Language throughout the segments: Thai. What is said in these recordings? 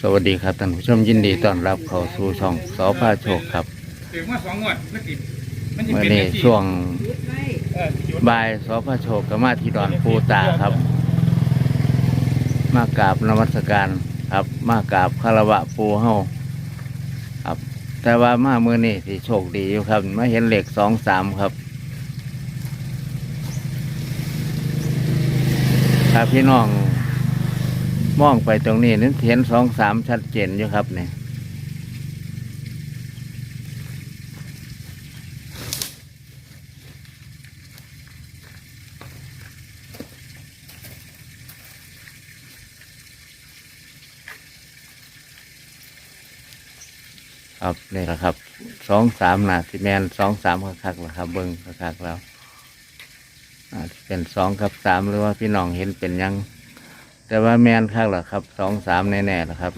สวัสดีครับท่านผู้ชมยินดีต้อนรับเข้าสู่ช่องสอพาโชคครับถึงมาสองงวดแล้วติดมันจะเมื่อเป็นนี้ช่วงเออหยุดบ่ายสอพาโชคก็มาที่ดอนปูตาครับ มากราบนมัสการครับ มากราบคารวะปูเฮาครับ แต่ว่ามาเมื่อนี้ที่โชคดีอยู่ครับมาเห็นเหล็กสองสามครับ ถ้าพี่น้อง มองไปตรงนี้นั้นเห็นสองสามชัดเจนอยู่ครับเนี่ยครับนี่แหละครับสองสามนาสิแมนสองสามคักๆแหละครับ เบิ้งคักๆแล้วอาจจะเป็นสองกับสามหรือว่าพี่น้องเห็นเป็นยัง แต่ว่าแมนคักแหละครับสองสามแน่ๆแหละครับ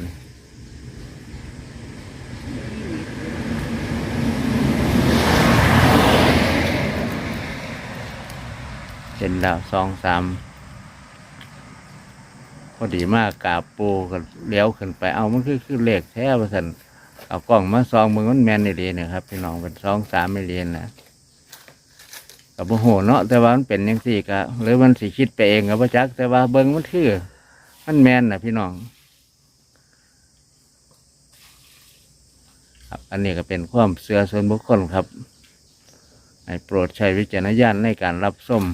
เห็นดาวสองสามพอดีมากกาบปูก็เลี้ยวขึ้นไปเอามันคือคือเลขแท้ประสันเอากล้องมาซองมึงมันแมนในเดีเนี่ยครับพี่น้องเป็นสองสามไม่เรียนนะกับโมโหเนาะแต่ว่ามันเป็นยังสี่กะหรือมันสิคิดไปเองกับพระจักแต่ว่าเบิ้งมันคือ มันแมนนะพี่น้อง ครับ อันนี้ก็เป็นความเสือส่วนบุคคลครับให้โปรดใช้วิจารณญาณในการรับส้ม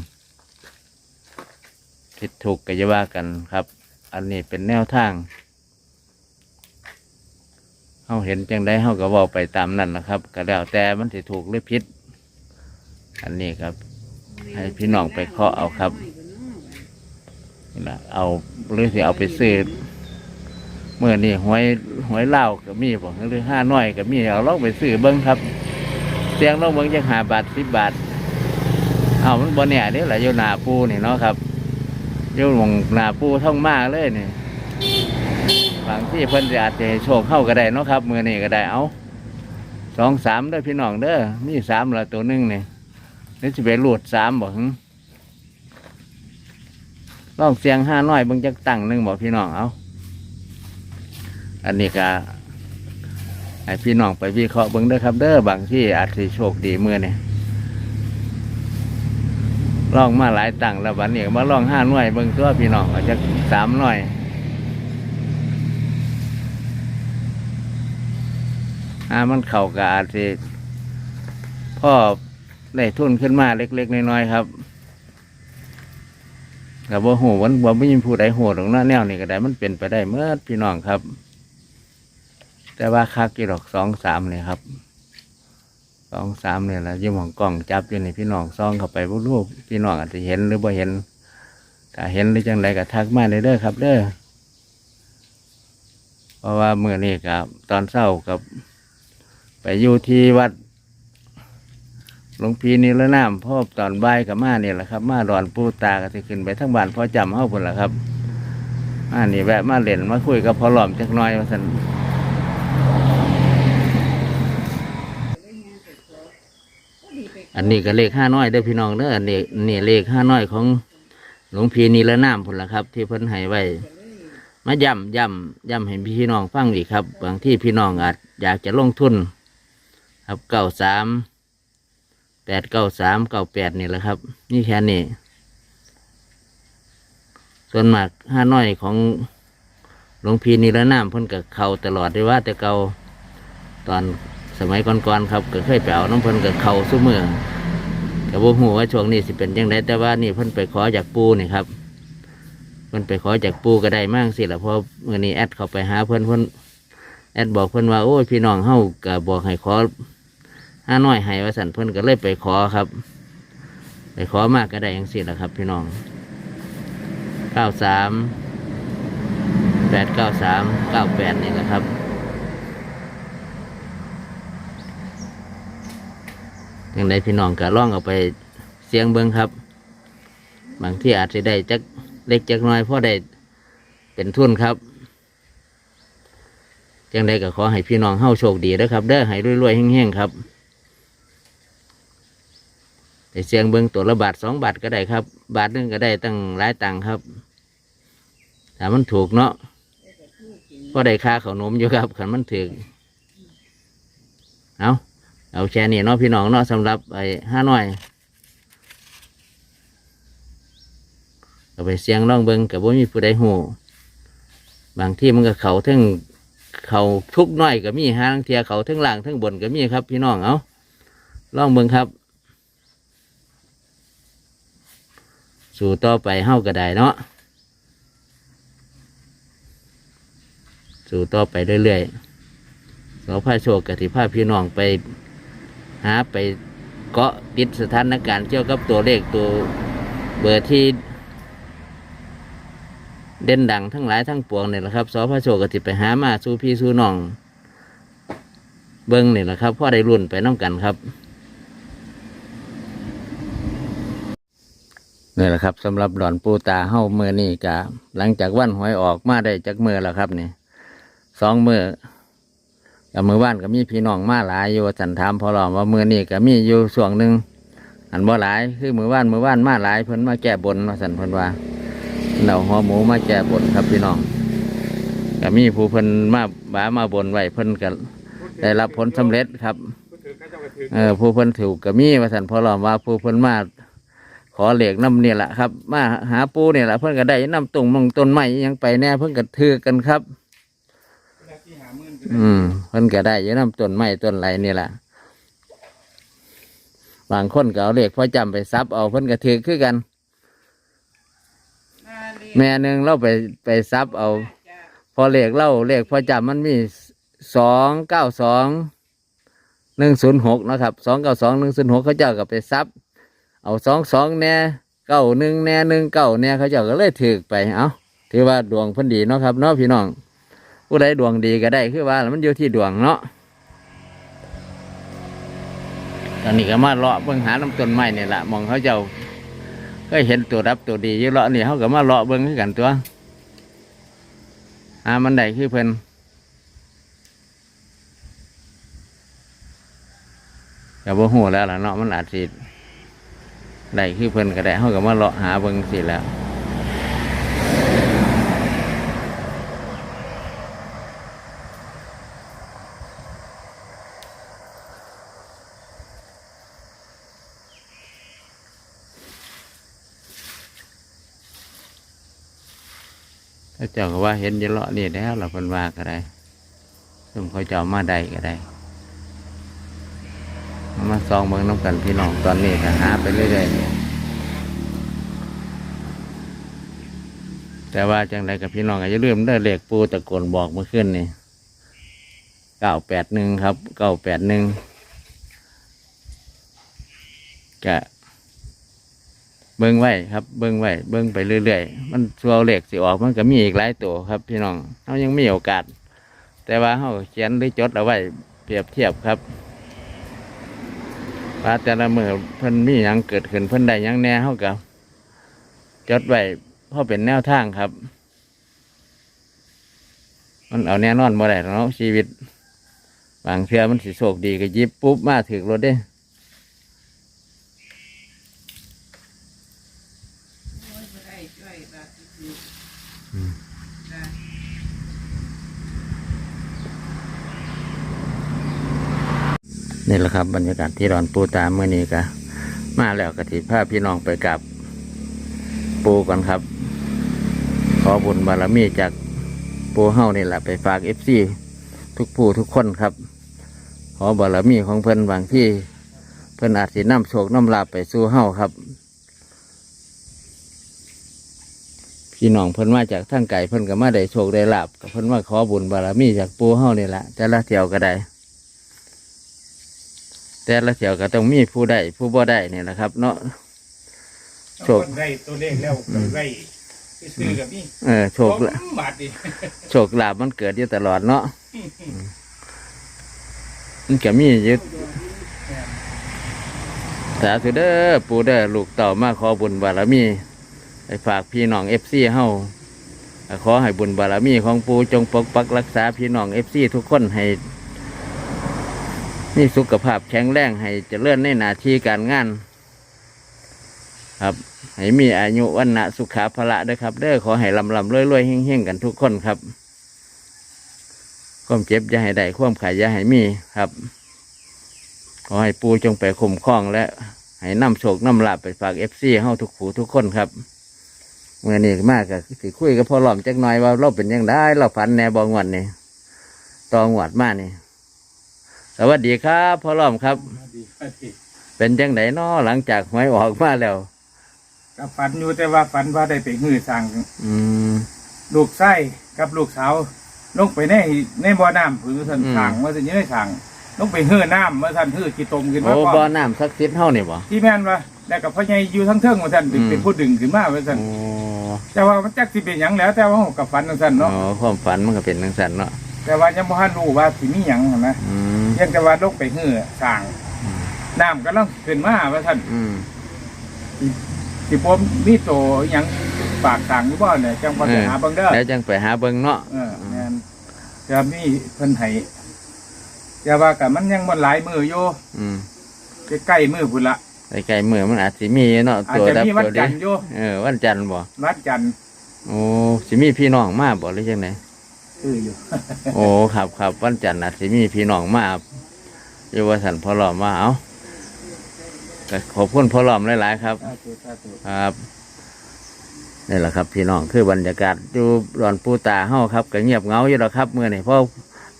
ผิดถูกกัยาว่ากันครับ อันนี้เป็นแนวทางเขาเห็นจังได้เขาก็เว่าไปตามนั้นนะครับ ก็แล้วแต่มันสิถูกหรือผิด อันนี้ครับ ให้พี่น้องไปเคาะเอาครับ นะเอาหรือสิเอาไปซื้อเมื่อนี่หวยหวยเหล้าก็มีบอกหรือห้าน้อยก็มีเอาลองไปซื้อเบิ้งครับเสียงลองเบิ้งจะหาบาทสิบบาทเอามันบนเนี่ยนี่แหละโยนาปูนี่เนาะครับโยหมองหนาปูท่องมากเลยนี่บางที่เพิ่นจะอาจจะโชคเข้าก็ได้เนาะครับมือนี่ก็ได้เอาสองสามเด้อพี่น้องเด้อมีสามละตัวหนึ่งนี่นี่จะไปหลุดสามบอก ลองเสียงห้าน้อยเบิ่งจักตั้งหนึ่งบอกพี่น้องเอาอันนี้ก็ให้พี่น้องไปวิเคราะห์เบิ่งเด้อครับ เด้อบางที่อาจจะโชคดีเมื่อนี่ลองมาหลายตั้งแล้ววันนี้มาลองห้าน้อยเบิ่งตัวพี่น้องอาจจะสามน้อยอ่ามันเข่ากับอาจจะพ่อได้ทุนขึ้นมาเล็ก ๆ น้อยๆครับ กับว่าโหวันว่าไม่ยินผู้ใดโหดหรอกเนาะแนวนี้ก็ได้มันเป็นไปได้เมื่อพี่น้องครับ แต่ว่าคักกี่ดอกสองสามเนี่ยครับสองสามเนี่ยแหละยิ่งมองกล้องจับอยู่ในพี่น้องซองเข้าไปพวกลูกพี่น้องอาจจะเห็นหรือบ่เห็นถ้าเห็นหรือจังไรก็ทักมาเลยเด้อครับ เด้อเพราะว่าเมื่อนี้ครับ ตอนเช้ากับ ไปอยู่ที่วัด หลวงพีนิรนามพ่อตอนบ่ายกับมาเนี่ยแหละครับ มาดอนปูตาก็จะขึ้นไปทั้งบ้านพ่อจำเฮาพุ่นละครับมานี่แวะมาเล่นมาคุยกับพ่อหลอมจักหน้อยว่าสันอันนี้ก็เลขห้าน้อยเด้อพี่น้องเด้ออันนี้นี่เลขห้าน้อยของหลวงพีนิรนามพุ่นละครับ ที่เพิ่นให้ไว้ มาย้ำย้ำย้ำให้พี่น้องฟังอีกครับ บางที่พี่น้องอาจอยากจะลงทุน ครับเก้าสาม แปดเก้าสามเก้าแปดนี่แหละครับ นี่แค่นี้ ส่วนมากห้าน้อยของหลวงพีนิรนามพิ่นกับเขาตลอดได้ว่า แต่เก่าตอนสมัยก่อนๆครับ ก็เคยไปเอาน้ำเพิ่นกับเขาสู้มือกับว่าหูว่าช่วงนี้สิเป็นยังไงแต่ว่านี่พิ่นไปขอจากปูนี่ครับพ่นไปขอจากปูก็ได้มากสิละเพราะเมื่อนี้แอดเข้าไปหาเพิ่อนเพิ่อนแอดบอกเพิ่อนว่าโอ้ยพี่น้องเฮาก็บอกให้ขอ ห้าน้อยให้ว่าสันเพิ่นก็เลยไปขอครับ ไปขอมากก็ได้ยังสิละครับ พี่น้องเก้าสามแปดเก้าสามเก้าแปดนี่แหละครับยังไงพี่น้องก็ล่องเอาไปเสียงเบิ้งครับ บางที่อาจจะได้จักเล็กจักน้อยพ่อได้เป็นทุนครับจังใดก็ขอให้พี่น้องเฮาโชคดีนะครับ เด้อให้รวยๆแห้งๆครับ ไปเสียงเบิ้งตัวละบาทสองบาทก็ได้ครับ บาทหนึงก็ได้ตั้งหลายตังครับถ้ามันถูกเนาะอได้ค่าขนมอยู่ครับขันมันถึงเอาเอาแค่นี้เนาะพี่น้องเนาะสำหรับไอ้ห้าน้อยเอาไปเสียงร้องเบิงกับว่ามีผู้ใดหูบางที่มันก็เขาทั้งเขาทุกน้อยก็มีห้างเทียเขาทั้งล่างทั้งบนก็มีครับ พี่น้องเอาลองเบิงครับ สู่ต่อไปเฮ้าก็ได้เนาะสู่ต่อไปเรื่อยๆสอพาโชคกับที่พาพี่น้องไปหาไปเกาะติดสถานการณ์เกี่ยวกับตัวเลขตัวเบอร์ที่เด่นดังทั้งหลายทั้งปวงเนี่ยแหละครับสอพาโชคกับที่ไปหามาสู่พี่สู่น้อง เบิ้งเนี่แหละครับพ่อได้รุ่นไปน้ำกันครับ นี่แหละครับสำหรับดอนปูตาเฮ้าเมื่อนี่กะหลังจากวันหวยออกมาได้จากมือแล้วครับนี่สองมือกับมือว่านก็มีพี่น้องมาหลายอยู่สันถามพอหลอมว่ามือนี่ก็มีอยู่ส่วงหนึ่งอันบ่หลายคือมือว่านมือว่านมาหลายเพิ่นมาแก้บนมาสันเพิ่นว่าเราหัวหมูมาแก้บนครับพี่น้องก็มีผู้เพิ่นมาบ้ามาบนไว้เพิ่นก็ได้รับผลสำเร็จครับผูเออผู้เพิ่นถูกก็มีว่าสันพอหลอมว่าผู้เพิ่นมา ขอเหล็กน้ำเนี่ยแหละครับมาหาปูเนี่ยแหละเพิ่นก็ได้น้ำตุ่งมงต้นไม้อิหยังไปแน่เพิ่นก็ถือกันครับหน้าที่หาเงินอืมเพิ่นก็ได้อยังน้ำต้นไม้ต้นไรนี่แหละบางคนก็เอาเหล็กพอจำไปซับเอาเพิ่นก็ถือคือกัน แม่หนึ่งเราไปไปซับเอา พอเลขเล่าเลขพอจำมันมีสองเก้าสองหนึ่งศูนย์หกนะครับสองเก้าสองหนึ่งศูนย์หกเขาเจ้าก็ไปซับ เอาสองสองแน่เก้าหนึ่งแน่หนึ่งเก้าแน่เขาเจ้าก็เลยถือไปเอาถือว่าดวงพิ่นดีเนาะครับเนาะพี่น้อง ผู้ใดดวงดีก็ได้คือว่ามันอยู่ที่ดวงเนาะตอนนี้ก็มาเลาะเบิ่งหาน้ำต้นไม้นี่แหละมองเขาเจ้าก็เห็นตัวรับตัวดีอยู่เลาะนี่เขาก็มาเลาะเบิ่งกันตัวหามันได้คือเพิ่นก็บ่ฮู้แล้วล่ะเนาะมันอาจสิ ได้คือเพิ่นก็ได้เขาก็มาเลาะหาเบิ่งสิแล้วถ้าเจ้าก็ว่าเห็นยี่เลาะนี่แล้วเราเพิ่นว่าก็ได้ซึ่งเขาเจ้ามาได้ก็ได้ มาซองเบิ่งน้ำกันพี่น้องตอนนี้ก็หาไปเรื่อยๆแต่ว่าจังไรกับพี่น้องก็อย่าลืมเด้เลขปูตะโกนบอกเมื่อคืนนี่เก้าแปดหนึ่งครับเก้าแปดหนึ่งกะเบิ้งไว้ครับ เบิ้งไว้เบิ้งไปเรื่อยๆ มันตัวเลขสิออกมันก็มีอีกหลายตัวครับพี่น้องเขายังมีโอกาส แต่ว่าเขาเขียนหรือจดเอาไว้เปรียบเทียบครับ ว่าแต่ละมือเพิ่นมีหยังเกิดขึ้นเพิ่นได้หยังแน่เขากับจดไว้เพราะเป็นแนวทางครับ มันเอาแน่นอนบ่ได้เนาะชีวิต บางเทื่อมันสิโชคดีก็ยิบปุ๊บมาถึกรถเด้ นี่แหละครับบรรยากาศที่ดอนปูตามเมื่อนี้ก็มาแล้วกะทิพาพี่น้องไปกับปูก่อนครับ ขอบุญบารมีจากปูเฮานี่แหละไปฝากเอฟซีทุกผู้ทุกคนครับ ขอบารมีของเพิ่นบางที่เพิ่นอาจสิน้ำโชคน้ำลาภไปสู่เฮาครับ พี่น้องเพิ่นมาจากทางไก่เพิ่นก็มาได้โชคได้ลาบกับเพิ่นมาขอบุญบารมีจากปูเฮานี่แหละแต่ละเที่ยวก็ได้ แต่ละเที่ยวก็ต้องมีผู้ได้ผู้บ่ได้นี่แหละครับ เนาะ โชคได้ตัวเลขแล้วก็ได้ซื้อกับนี่เออโชคละบาทดิโชคลาภมันเกิดอยู่ตลอดเนาะมันก็มีอยึดสาธุเด้อปู่เด้อลูกเต่ามาขอบุญบารมีไปฝากพี่น้องเอฟซีเฮาขอให้บุญบารมีของปู่จงปกปักรักษาพี่น้องเอฟซีทุกคนให้ มีสุขภาพแข็งแรงให้เจริญในหน้าที่การงาน ครับ ให้มีอายุวันนะสุขาภละด้วยครับ เด้อขอให้ลำลำรวยรวยๆเฮงๆกันทุกคนครับ ความเจ็บอย่าให้ได้ความขายอย่าให้มีครับ ขอให้ปูจงไปคุ้มครองและให้นำโชคนำลาบไปฝากเอฟซีเฮาทุกผู้ทุกคนครับเมื่อนี้มากก็สิคุยกับพ่อหลอมจักหน่อยว่าเราเป็นยังได้เราฝันแนบองวันนี่ตองหวัดมากนี่ สวัสดีครับพ่อหลอมครับ ดีดีเป็นจังไดน้อหลังจากหวยออกมาแล้ว ก็ฝันอยู่แต่ว่าฝันว่าได้ไปหื้อสั่งอืม ลูกไส้กับลูกสาวลงไปในในบ่อน้ำผือสันอืม สั่งว่าสันยังได้สั่งลงไปหื้อน้ำว่าสันหื้อกี่ตมขึ้นมาโอ้ก่บ่ออนน้ำสักดิ์สิทธิ์เฮานี่บ่ที่แม่นว่าแล้วกับพ่อใหญ่อยู่ทั้งเทิงว่าสันเป็นอืมเป็นผู้ดึงขึ้นมาว่าสันโอ้แต่ว่ามันจักสิเป็นหยังแล้ว แต่ว่าเรากับฝันว่าสันอ๋เนาะอความฝันมันก็เป็นจังซั่นเนาะแต่ว่ายังบ่ทันรู้ว่าสิมีหยังหั่นนะอืมเพียงแต่ว่าลงไปหื้อสั่งน้ำก็ลังขึ้นมาว่าสันอืมสิผมมีโตหยังปากสั่งอยู่บ่เนี่ยจังพอจะหาเบิ่งเด้อแล้วจังไปหาเบิ่งเนาะเออแม่นจะมีเพิ่นให้จะว่ากับมันยังมันหลายมืออยู่อืมใกล้ๆมือพุ่นละไกลๆมือมันอาจสิมีเนาะอาจตัวจะดับมีวันตัวจัเดีนทร์อยู่เออวันจันทร์บ่วัดจันทร์โอ้สิมีพี่น้องมาบ่หรือจังไดคืออยู่โอ้ครับครับวันจันทร์อาจสิมีพี่น้องมา อยู่ว่าสันพ่อหลอมว่าเอาก็ขอบคุณพ่อหลอมหลายๆครับ สาธุสาธุครับนี่แหละครับพี่น้องคือบรรยากาศอยู่รอนปูตาเฮาครับก็เงียบเหงาอยู่แล้วครับเมื่อนี่เพราะ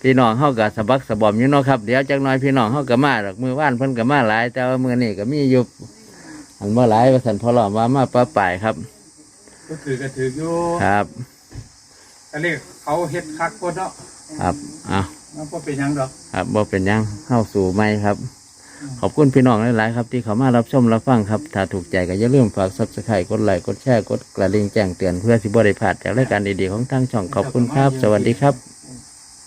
พี่น้องเฮาก็สะบักสะบอมอยู่เนาะครับเดี๋ยวจักหน่อยพี่น้องเฮาก็มาดอกมือว่านเพิ่นก็มาหลาย แต่ว่ามื่อนี่ก็มีอยู่อันว่าหลายว่าสันพอหลอมว่ามาป้าป่ายครับ ก็ถือก็ถืออยู่ครับก็เรียกเขาเฮ็ดคักโคตรเนาะครับเอ้า มันบ่เป็นหยังดอกครับบ่เป็นหยังเข้าสู่ไม่ครับ ขอบคุณพี่น้องหลายๆครับ ที่เขามารับชมรับฟังครับ ถ้าถูกใจก็อย่าลืมฝากซับสไครต์กดไลค์กดแชร์กดกระดิ่งแจ้งเตือนเพื่อสิบ่ได้พลาดจากรายการดีๆของทางช่องขอบคุณครับ สวัสดีครับ